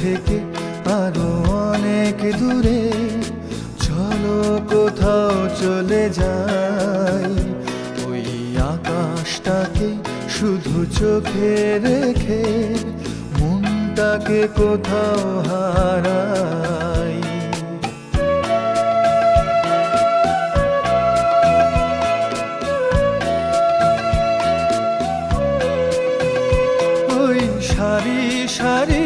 থেকে আরও অনেক দূরে। চলো কোথাও চলে যাই। ওই আকাশটাকে শুধু চোখে রেখে মনটাকে কোথাও হারাই। ওই সারি সারি